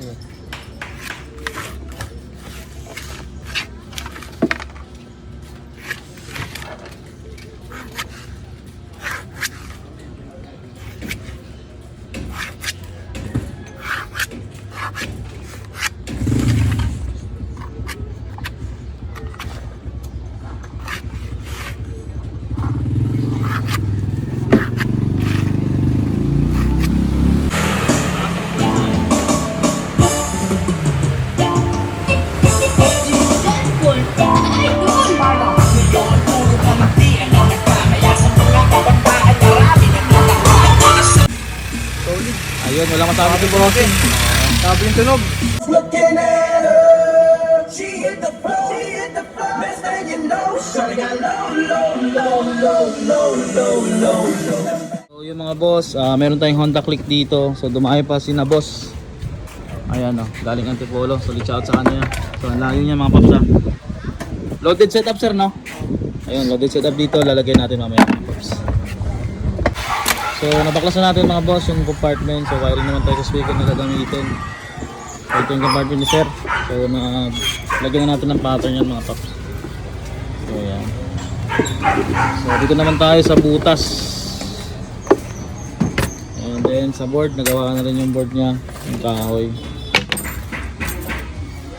嗯 Ayun, wala masabi si Bossing. Sabi yung tunog. Looking at her, she hit the floor, she hit the floor. Next thing you know, shawty got low, low, low, low, low, low, low, low. So yung mga boss, ah, meron tayong Honda Click dito. So dumayo pa si na boss. Ayan oh, galing Antipolo. So reach out sa kanya. So ang layo niya mga paps ah. Loaded setup sir no? Ayun, loaded setup dito. Lalagay natin mamaya So nabaklasan natin mga boss yung compartment. So wiring naman tayo sa speaker na gagamitin. Ito yung compartment ni sir. So na lagyan na natin ng pattern yan mga paps. So ayan. So dito naman tayo sa butas. And then sa board, nagawa na rin yung board niya, yung kahoy.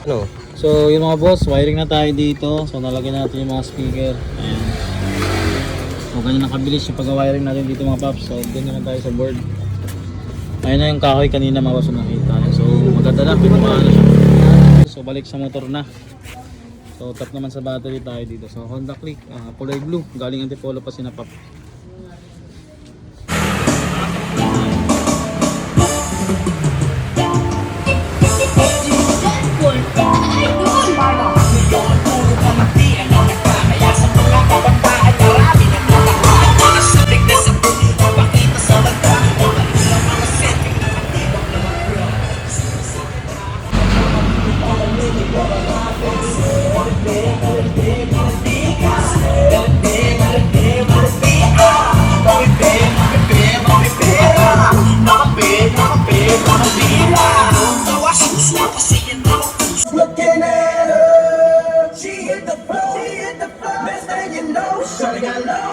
Ano? So yung mga boss, wiring na tayo dito. So nalagyan natin yung mga speaker. Ayan. So ganyan ang kabilis yung pag-wiring natin dito mga paps. So ganyan naman tayo sa board. Ayun na yung kahoy kanina mga yung nakita. So pinumana na siya. So balik sa motor na. So tap naman sa battery tayo dito. So Honda Click, ah, kulay blue. Galing Antipolo pa sinapap.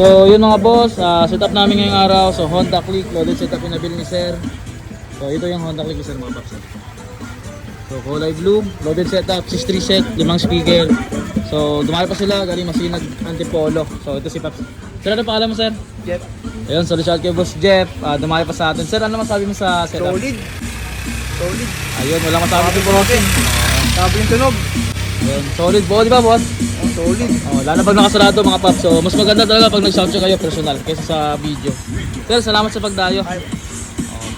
So yun mga boss, ah, setup namin ngayong araw. So Honda Click, loaded setup yung nabili ni Sir. So ito yung Honda Click ni Sir mga paps. So kulay blue, loaded setup, 6-3 set, limang speaker. So dumayo pa sila, galing masinag antipolo. So ito si Paps. Sir, ano pangalan mo sir? Jeff. Ayun, so shout kay Boss Jeff. Ah, dumayo pa sa atin. Sir, ano masabi mo sa setup? Solid. Solid. Ayun, wala masabi. Sabi yung tunog. Ayun, solid po, di ba boss? Oh, solid. Oh, lalo pag nakasarado mga paps. So, mas maganda talaga pag nag-sound check kayo personal kaysa sa video. Sir, salamat sa pagdayo. Ay,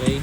Okay.